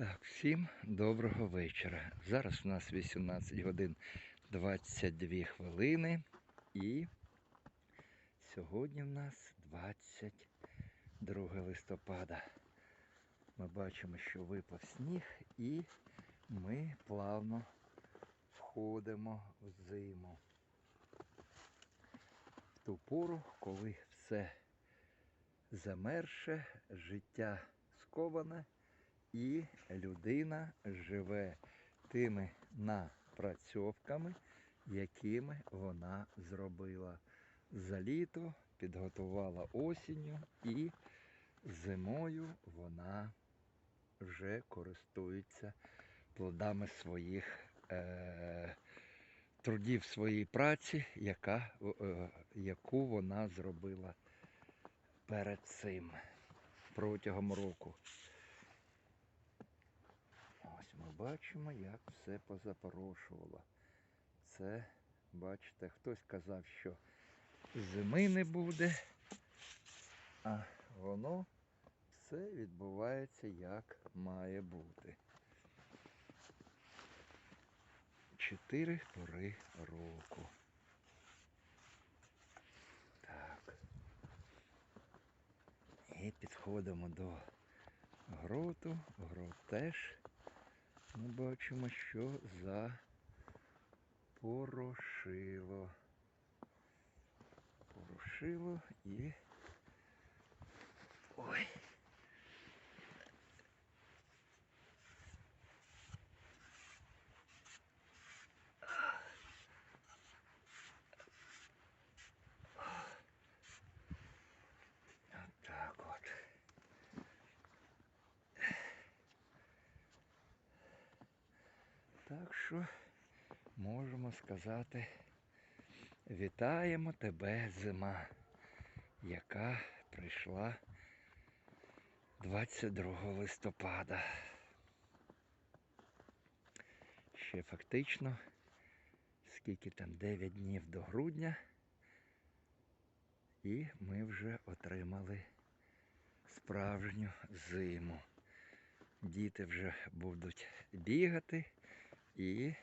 Так, всім доброго вечора. Зараз у нас 18 годин 22 хвилини і сьогодні в нас 22 листопада. Ми бачимо, що випав сніг і ми плавно входимо в зиму. В ту пору, коли все замерше, життя сковане і людина живе тими напрацьовками, якими вона зробила за літо, підготувала осінню і зимою вона вже користується плодами своїх е- трудів своєї праці, яка, е- яку вона зробила перед цим протягом року. Бачимо, як все позапорошувало. Це, бачите, хтось казав, що зими не буде, а воно все відбувається як має бути. Чотири пори року. Так. І підходимо до гроту. Грот теж ми бачимо, що запорошило. Порошило і... Ой. Так от. Так що можемо сказати, вітаємо тебе, зима, яка прийшла 22 листопада. Ще фактично, скільки там 9 днів до грудня, і ми вже отримали справжню зиму. Діти вже будуть бігати. І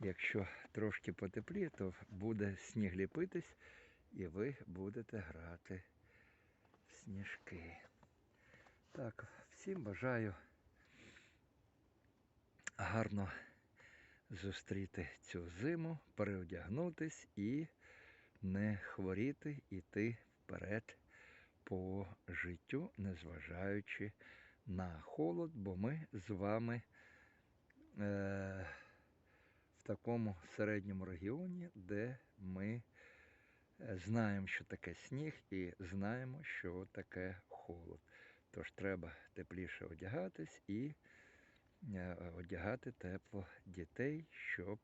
якщо трошки потепліє, то буде сніг ліпитись і ви будете грати в сніжки. Так, всім бажаю гарно зустріти цю зиму, переодягнутись і не хворіти, іти вперед по життю, незважаючи на холод, бо ми з вами в такому середньому регіоні, де ми е, знаємо, що таке сніг, і знаємо, що таке холод. Тож треба тепліше одягатись і е, одягати тепло дітей, щоб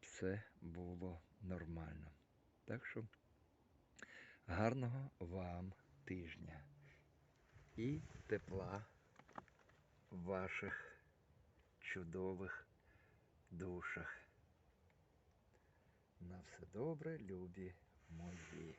все було нормально. Так що гарного вам тижня і тепла ваших чудових душах. На все добре, любі мої.